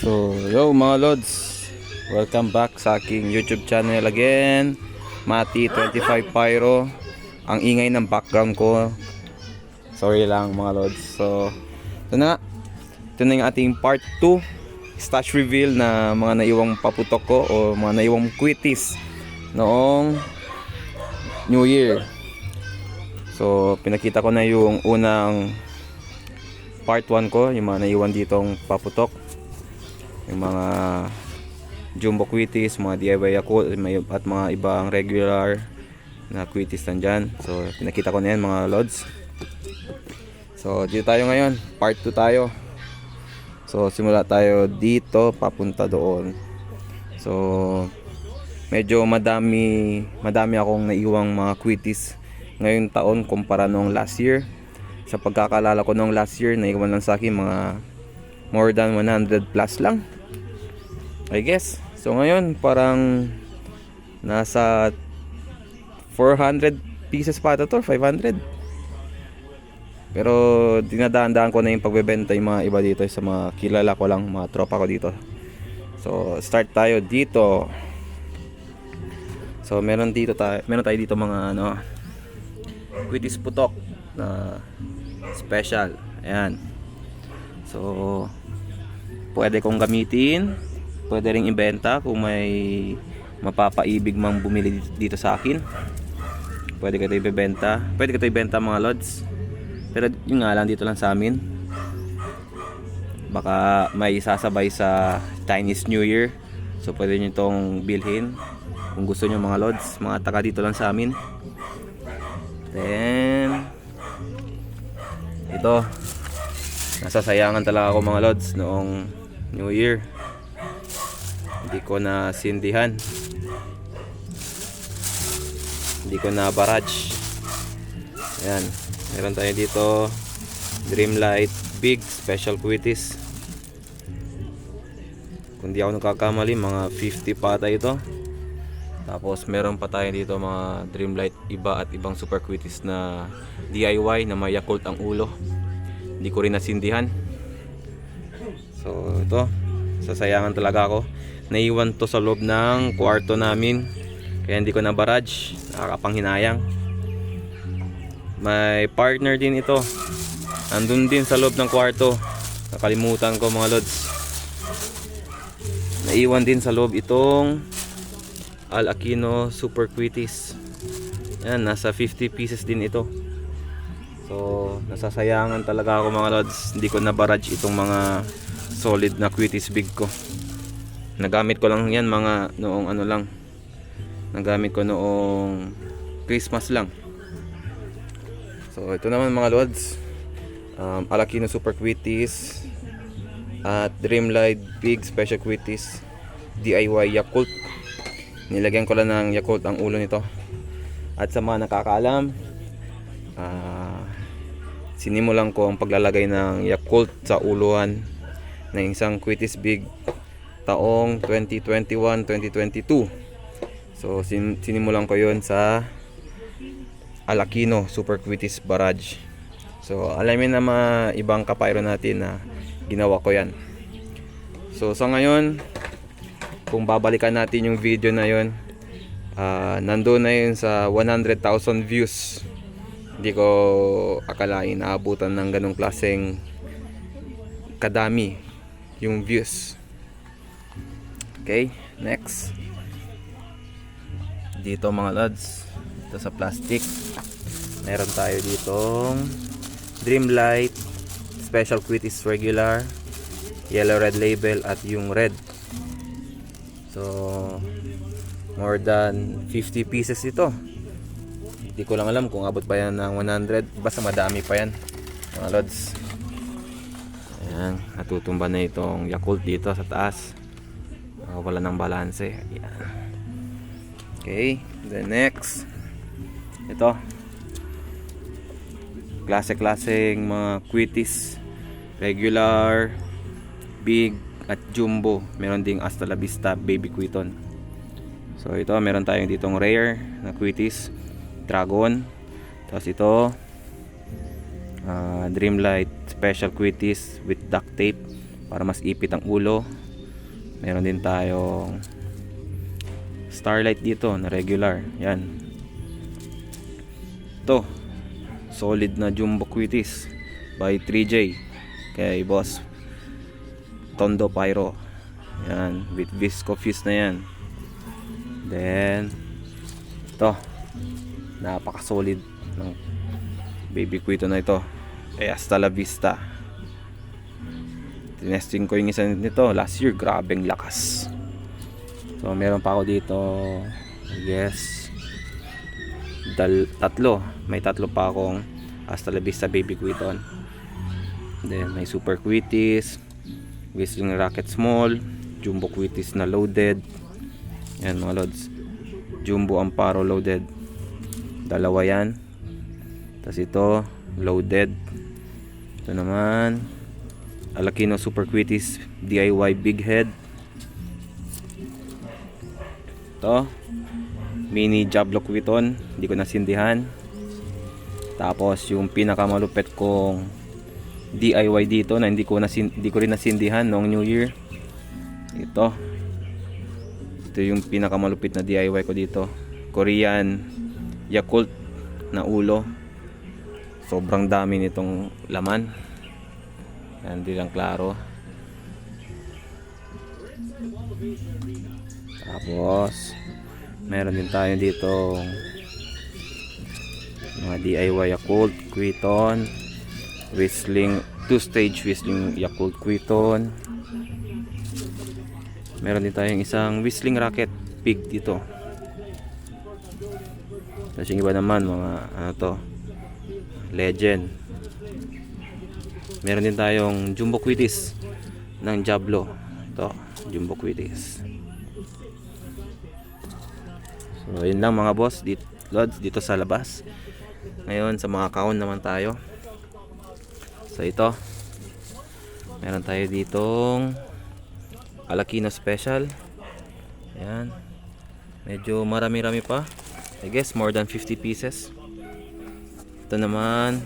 So, yo mga lods. Welcome back sa aking YouTube channel again. Mati25 Pyro. Ang ingay ng background ko. Sorry lang mga lods. So, ito na. Ito na yung ating part 2. Stash reveal na mga naiwang paputok ko o mga naiwang quitties noong New Year. So, pinakita ko na yung unang part 1 ko, yung mga naiwan ditong paputok. Yung mga jumbo quitties, mga DIY may- at mga ibang regular na quitties nandyan. So, pinakita ko na yan mga lods. So, dito tayo ngayon. Part 2 tayo. So, simula tayo dito, papunta doon. So, medyo madami, madami akong naiwang mga quitties ngayong taon kumpara noong last year. Sa pagkakalala ko noong last year, naiwan lang sa akin mga more than 100 plus lang. I guess. So ngayon, parang nasa 400 pieces pa ata to, 500. Pero dinadaan-daan ko na yung pagbebenta yung mga iba dito sa mga kilala ko lang, mga tropa ko dito. So start tayo dito. So meron dito tayo, meron tayo dito mga ano, Quitties putok na special. Ayan. So pwede kong gamitin, pwede ring ibenta kung may mapapaibig mang bumili dito sa akin. Pwede ka ito ibebenta. Pwede ka ito ibenta mga lods. Pero yun nga lang dito lang sa amin. Baka may sasabay sa Chinese New Year. So pwede nyo itong bilhin. Kung gusto nyo mga lods, mga taga dito lang sa amin. Then ito nasasayangan talaga ako mga lods noong New Year. Hindi ko na sindihan. Hindi ko na barrage. Ayan. Meron tayo dito Dreamlight Big Special Quitties. Kung di ako nagkakamali, mga 50 pata ito. Tapos meron pa tayo dito mga Dreamlight iba at ibang super quitties na DIY na may Yakult ang ulo. Hindi ko rin nasindihan. So ito, sasayangan talaga ako. Naiwan to sa loob ng kwarto namin. Kaya hindi ko na barrage. Nakakapanghinayang. May partner din ito. Andun din sa loob ng kwarto. Nakalimutan ko mga lods. Naiwan din sa loob itong Al Aquino Super Quitties. Yan, nasa 50 pieces din ito. So, nasasayangan talaga ako mga lods. Hindi ko na barrage itong mga solid na Quitties big ko. Nagamit ko lang yan mga noong ano lang. Nagamit ko noong Christmas lang. So, ito naman mga lods. Um, Al Aquino Super Quitties at Dreamlight Big Special Quitties DIY Yakult nilagyan ko lang ng Yakult ang ulo nito at sa mga nakakaalam ah, sinimulan ko ang paglalagay ng Yakult sa uluhan ng isang Quitties Big taong 2021-2022 so sin sinimulan ko yon sa Alakino Super Quitties Barrage. So alamin na mga ibang kapayro natin na ginawa ko yan. So sa ngayon kung babalikan natin yung video na yun ah nandoon na yun sa 100,000 views. Hindi ko akalain naabutan ng ganong klaseng kadami yung views okay next dito mga lads ito sa plastic meron tayo ditong Dreamlight Special Quitties Regular Yellow Red Label at yung red So, more than 50 pieces ito. Hindi ko lang alam kung abot pa yan ng 100. Basta madami pa yan. Mga lods. Ayan, natutumba na itong Yakult dito sa taas. Wala ng balanse. Ayan. Okay, the next. Ito. Klase-klaseng mga quitties. Regular, big, at jumbo. Meron ding hasta la vista baby quiton. So ito meron tayong ditong rare na quitties, dragon. Tapos ito ah, Dreamlight special quitties with duct tape para mas ipit ang ulo. Meron din tayong Starlight dito na regular. Yan. Ito. Solid na Jumbo Quitis by 3J kay boss Tondo Pyro. Yan, with Visco Fuse na yan. Then ito. Napaka-solid ng baby Quito na ito. Eh, hasta la vista. Tinesting ko yung isa nito last year. Grabeng lakas. So, meron pa ako dito. Guess. Dal tatlo. May tatlo pa akong hasta la vista baby Quiton. Then, may super quitis. Whistling rocket small. Jumbo quitis na loaded. Yan mga lods. Jumbo amparo loaded. Dalawa yan. Tapos ito, loaded. Ito naman, Alakino Super Quitis DIY Big Head. Ito, mini Jablo Quiton. Hindi ko nasindihan. Tapos yung pinakamalupit kong DIY dito na hindi ko nasin, hindi ko rin nasindihan noong New Year. Ito. Ito yung pinakamalupit na DIY ko dito. Korean Yakult na ulo. Sobrang dami nitong laman. Yan, Hindi lang klaro. Tapos, meron din tayo dito mga DIY Yakult, Quiton, Whistling, two-stage Whistling Yakult Quiton. Meron din tayong isang Whistling Rocket Pig dito. Tapos yung iba naman, mga ano to, Legend. Meron din tayong Jumbo Quitis ng Jablo. Ito, Jumbo Quitis. So, yun lang mga boss, dito, lods, dito sa labas. Ngayon, sa mga kaon naman tayo. So, ito. Meron tayo ditong Alakino Special. Ayan. Medyo marami-rami pa. I guess more than 50 pieces. Ito naman,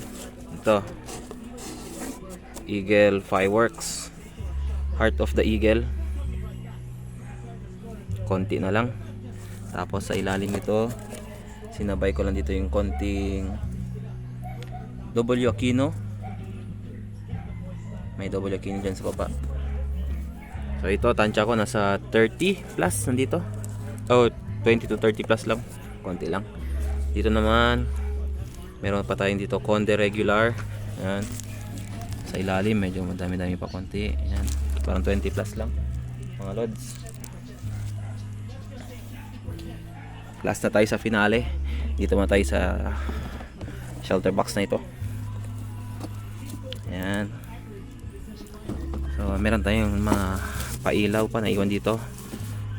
ito. Eagle Fireworks. Heart of the Eagle. Konti na lang. Tapos sa ilalim nito, sinabay ko lang dito yung konting W Aquino. May W Aquino dyan sa baba. So ito, tansya ko nasa 30 plus nandito. Oh, 20 to 30 plus lang. Konti lang. Dito naman, meron pa tayong dito Conde regular. Yan. Sa ilalim, medyo madami-dami pa konti. Yan. Parang 20 plus lang. Mga lods. Last na tayo sa finale. Dito na tayo sa shelter box na ito. Yan. So, meron tayong mga pailaw pa na iwan dito.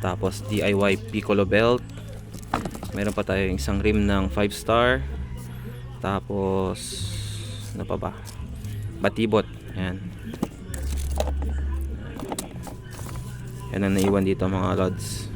Tapos DIY Piccolo belt. Meron pa tayong isang rim ng 5 star. Tapos ano pa ba? Batibot. Ayan. Yan ang naiwan dito mga lods.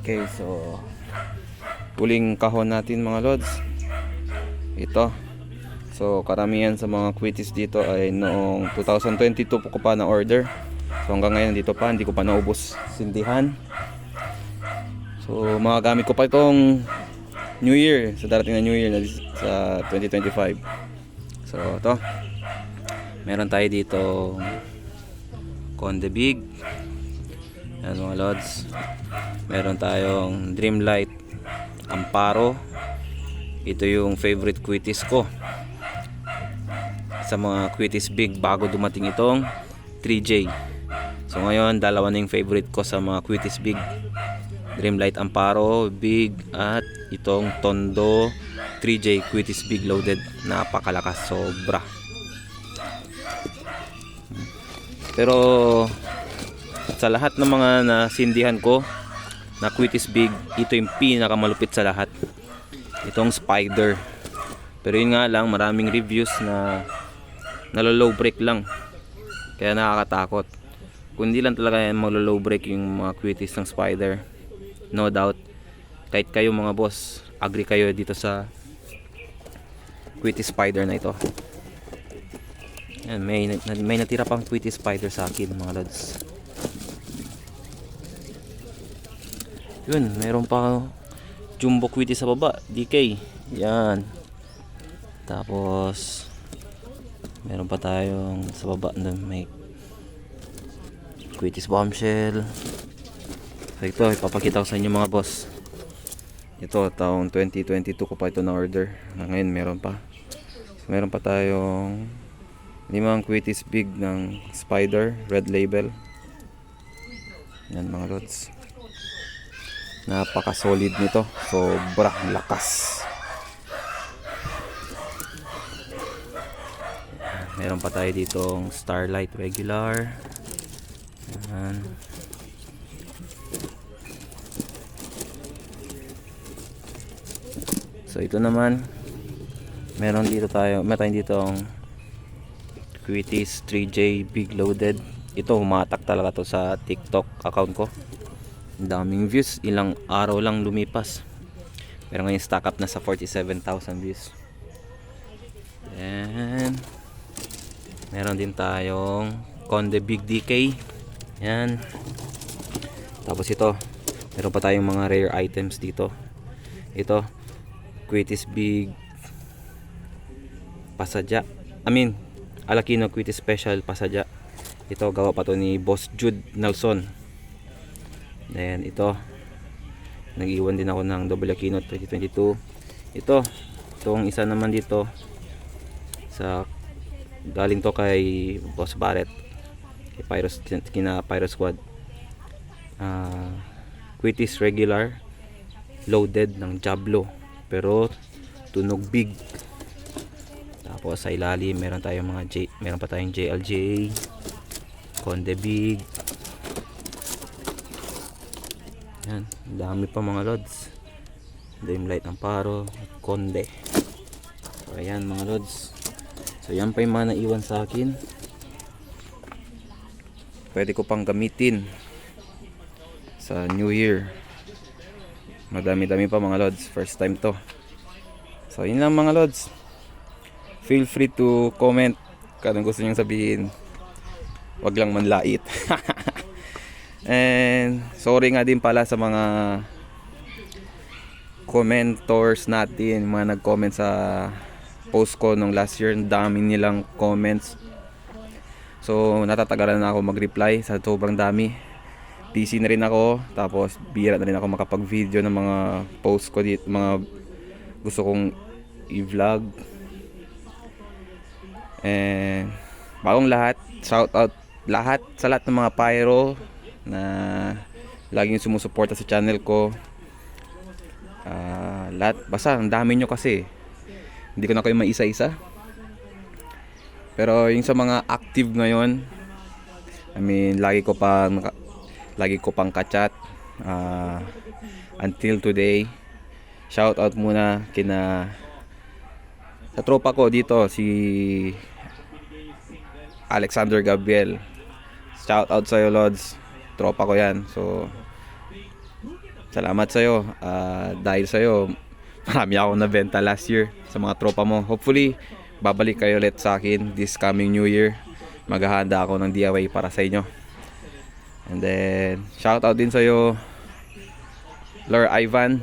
Okay, so huling kahon natin mga lods. Ito. So karamihan sa mga quitis dito ay noong 2022 po ko pa na order. So hanggang ngayon dito pa, hindi ko pa naubos sindihan. So mga gamit ko pa itong New Year, sa darating na New Year na sa 2025. So ito. Meron tayo dito Conde Big. Yan mga lods. Meron tayong Dreamlight Amparo. Ito yung favorite quitis ko. Sa mga quitis big bago dumating itong 3J. So ngayon, dalawa na yung favorite ko sa mga quitis big. Dreamlight Amparo, big at itong Tondo 3J quitis big loaded. Napakalakas, sobra. Pero sa lahat ng mga nasindihan ko na Quitis Big, ito yung pinakamalupit sa lahat. Itong Spider Pero yun nga lang, maraming reviews na nalo-low break lang. Kaya nakakatakot. Kung hindi lang talaga yan maglo-low break yung mga cuties ng spider, no doubt, kahit kayo mga boss, agree kayo dito sa quitty spider na ito. Yan, may, may natira pang quitty spider sa akin mga lods. Yun, meron pa jumbo quitty sa baba, DK. Yan. Tapos meron pa tayong sa baba na may quitties bombshell. So ito, ipapakita ko sa inyo mga boss. Ito, taong 2022 ko pa ito na order. Ngayon meron pa. Meron pa tayong limang quitties big ng spider, red label. Yan mga lods. Napaka solid nito. Sobrang lakas. Meron pa tayo ditong Starlight regular. Yan. So ito naman meron dito tayo, meron dito ang Quitties 3J Big Loaded. Ito humatak talaga to sa TikTok account ko. Daming views, ilang araw lang lumipas. Pero ngayon stock up na sa 47,000 views. Then meron din tayong Conde Big DK. Yan. Tapos ito, meron pa tayong mga rare items dito. Ito, Quitties Big Pasadya. I mean, Alakino Quitties Special Pasadya. Ito, gawa pa to ni Boss Jude Nelson. Then, ito, nag-iwan din ako ng Double Aquino 2022. Ito, itong isa naman dito sa galing to kay Boss Barrett kay Pyros kina Pyro Squad. Uh, Quitties regular loaded ng Jablo pero tunog big. Tapos sa ilalim meron tayong mga J, meron pa tayong JLJ Conde Big yan ang dami pa mga lods. Dreamlight Amparo Conde so ayan mga lods. So yan pa yung mga naiwan sa akin. Pwede ko pang gamitin sa New Year. Madami-dami pa mga lods. First time to. So yun lang mga lods. Feel free to comment kung gusto nyong sabihin. Wag lang manlait and sorry nga din pala sa mga commentors natin mga nag-comment sa post ko nung last year. Ang dami nilang comments. So natatagalan na ako mag-reply sa sobrang dami. Busy na rin ako. Tapos bira na rin ako makapag video ng mga post ko dito mga gusto kong i-vlog. And bagong lahat shout out lahat sa lahat ng mga pyro na laging sumusuporta sa channel ko. Ah, lahat basta ang dami nyo kasi. Hindi ko na kayo maisa-isa. Pero yung sa mga active ngayon I mean lagi ko pang lagi ko pang kachat ah, until today. Shout out muna kina sa tropa ko dito si Alexander Gabriel. Shout out sa'yo Lods tropa ko yan. So salamat sa'yo. Ah, dahil sa'yo marami akong nabenta last year sa mga tropa mo. Hopefully babalik kayo ulit sa akin this coming new year. Maghahanda ako ng DIY para sa inyo. And then shout out din sa'yo Lord Ivan.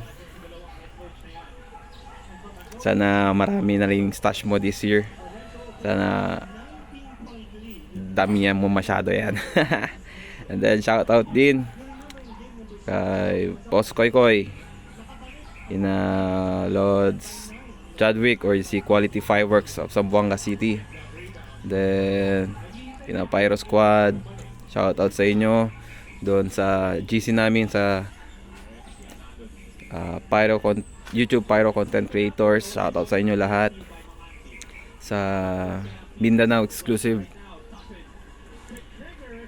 Sana marami na rin stash mo this year. Sana damihan mo masyado yan and then shout out din kay Boss Koy Koy. Ina Lods Chadwick or si Quality Fireworks of Zamboanga City. Then ina Pyro Squad shout out sa inyo doon sa GC namin sa ah, Pyro Con- YouTube Pyro Content Creators. Shout out sa inyo lahat. Sa Mindanao exclusive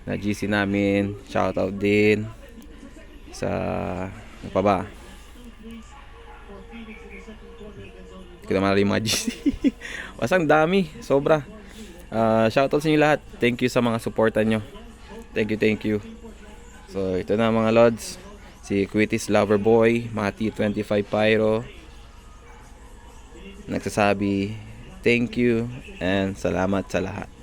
na GC namin shout out din sa ano pa ba Kita naman yung mga GC. Basta ang dami. Sobra. Ah, shoutout sa inyo lahat. Thank you sa mga supportan nyo. Thank you, thank you. So, ito na mga lods. Si Quitis Loverboy, Mati 25 Pyro. Nagsasabi, thank you and salamat sa lahat.